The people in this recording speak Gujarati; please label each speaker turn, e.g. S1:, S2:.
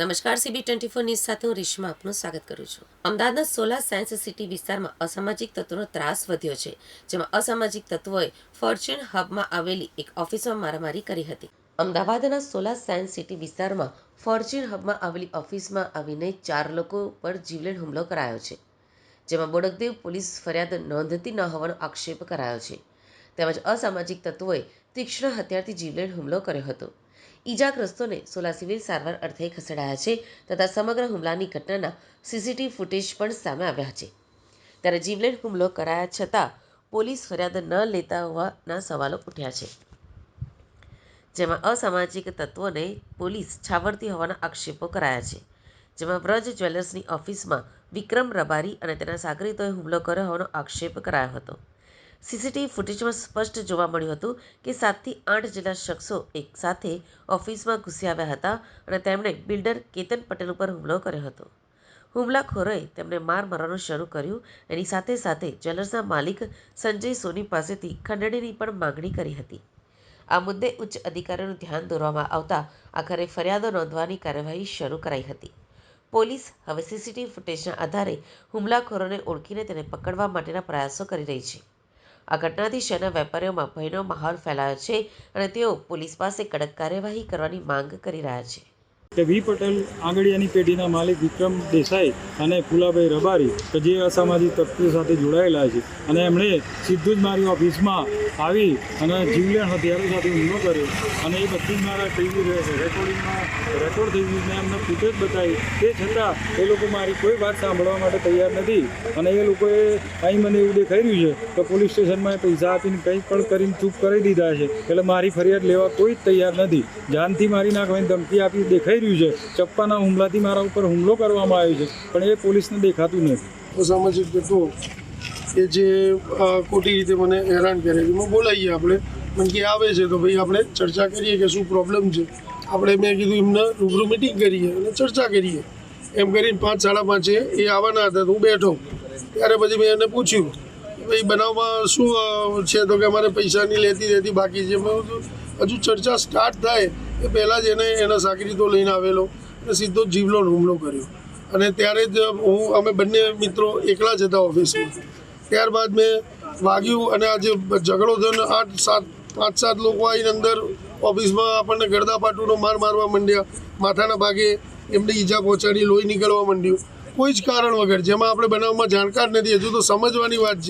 S1: નમસ્કાર, સીબી ટ્વેન્ટી ફોર ન્યૂઝ સાથે હું રેશમા આપનું સ્વાગત કરું છું. અમદાવાદના સોલા સાયન્સ સિટી વિસ્તારમાં અસામાજિક તત્વોનો ત્રાસ વધ્યો છે, જેમાં અસામાજિક તત્વોએ ફોર્ચ્યુન હબમાં આવેલી એક ઓફિસમાં મારામારી કરી હતી. અમદાવાદના સોલા સાયન્સ સિટી વિસ્તારમાં ફોર્ચ્યુન હબમાં આવેલી ઓફિસમાં આવીને ચાર લોકો પર જીવલેણ હુમલો કરાયો છે, જેમાં બોડકદેવ પોલીસ ફરિયાદ નોંધતી ન હોવાનો આક્ષેપ કરાયો છે. તેમજ અસામાજિક તત્વોએ તીક્ષ્ણ હથિયારથી જીવલેણ હુમલો કર્યો હતો. ઈજાગ્રસ્તોને સોલા સિવિલ સારવાર અર્થે ખસેડાયા છે તથા સમગ્ર હુમલાની ઘટનાના સીસીટીવી ફૂટેજ પણ સામે આવ્યા છે. ત્યારે જીવલેણ હુમલો કરાયા છતાં પોલીસ ફરિયાદ ન લેતા હોવાના સવાલો ઉઠ્યા છે. જેમાં અસામાજિક તત્વોને પોલીસ છાવરતી હોવાના આક્ષેપો કરાયા છે. જેમાં વ્રજ જ્વેલર્સની ઓફિસમાં વિક્રમ રબારી અને તેના સાગરીતોએ હુમલો કર્યો હોવાનો આક્ષેપ કરાયો હતો. સીસીટીવી ફૂટેજમાં સ્પષ્ટ જોવા મળ્યું હતું કે સાતથી આઠ જેટલા શખ્સો એક સાથે ઓફિસમાં ઘૂસી આવ્યા હતા અને તેમણે બિલ્ડર કેતન પટેલ ઉપર હુમલો કર્યો હતો. હુમલાખોરોએ તેમને માર મારવાનું શરૂ કર્યું. એની સાથે સાથે જ્વેલર્સના માલિક સંજય સોની પાસેથી ખંડણીની પણ માગણી કરી હતી. આ મુદ્દે ઉચ્ચ અધિકારીઓનું ધ્યાન દોરવામાં આવતા આખરે ફરિયાદો નોંધવાની કાર્યવાહી શરૂ કરાઈ હતી. પોલીસ હવે સીસીટીવી ફૂટેજના આધારે હુમલાખોરોને ઓળખીને તેને પકડવા માટેના પ્રયાસો કરી રહી છે. આ ઘટનાથી શહેરના વેપારીઓમાં ભયનો માહોલ ફેલાયો છે અને તેઓ પોલીસ પાસે કડક કાર્યવાહી કરવાની માંગ કરી રહ્યા છે.
S2: કે વી પટેલ આંગળીયાની પેઢીના માલિક વિક્રમ દેસાઈ અને ફુલાભાઈ રબારી, કે જે અસામાજિક તત્વો સાથે જોડાયેલા છે. અને એમણે સીધું જ મારી ઓફિસમાં આવી અને જીવલેણ હથિયારો સાથે હુમલો કર્યો. અને એ બધી જ મારા ટીવી રેકોર્ડિંગમાં રેકોર્ડ થઈ ગયું મેં એમને ફૂટેજ બતાવી. તે છતાં એ લોકો મારી કોઈ વાત સાંભળવા માટે તૈયાર નથી. અને એ લોકોએ અહીં મને એવું દેખાઈ રહ્યું છે કે પોલીસ સ્ટેશનમાં પૈસા આપીને કંઈ પણ કરીને ચૂપ કરી દીધા છે. એટલે મારી ફરિયાદ લેવા કોઈ જ તૈયાર નથી. જાનથી મારી નાખવાની ધમકી આપી દેખાઈ રહ્યું છે. ચપ્પાના હુમલાથી મારા ઉપર હુમલો કરવામાં આવ્યો છે. પણ એ પોલીસને દેખાતું નથી.
S3: સામાજિક તત્વો કે જે ખોટી રીતે મને હેરાન કરે છે. એમાં બોલાવીએ આપણે. મને કે આવે છે તો ભાઈ આપણે ચર્ચા કરીએ કે શું પ્રોબ્લેમ છે. આપણે મેં કીધું એમને રૂબરૂ મિટિંગ કરીએ અને ચર્ચા કરીએ. એમ કરીને પાંચ, સાડા પાંચે એ આવવાના હતા તો હું બેઠો. ત્યારે પછી મેં એને પૂછ્યું ભાઈ બનાવમાં શું છે? તો કે અમારે પૈસાની લેતી રહેતી, બાકી છે હજુ ચર્ચા સ્ટાર્ટ થાય, એ પહેલાં જ એને, એના સાકરીતો લઈને આવેલો અને સીધો જીવલો હુમલો કર્યો. અને ત્યારે જ હું, અમે બંને મિત્રો એકલા જ હતા ઓફિસમાં. ત્યારબાદ મેં વાગ્યું અને આ જે ઝઘડો થયો આઠ સાત, પાંચ સાત લોકો આવીને અંદર ઓફિસમાં આપણને ગરદાપાટુનો માર મારવા માંડ્યા. માથાના ભાગે એમને ઈજા પહોંચાડી, લોહી નીકળવા માંડ્યું. કોઈ જ કારણ વગર, જેમાં આપણે બનાવમાં જાણકાર નથી. હજુ તો સમજવાની વાત છે.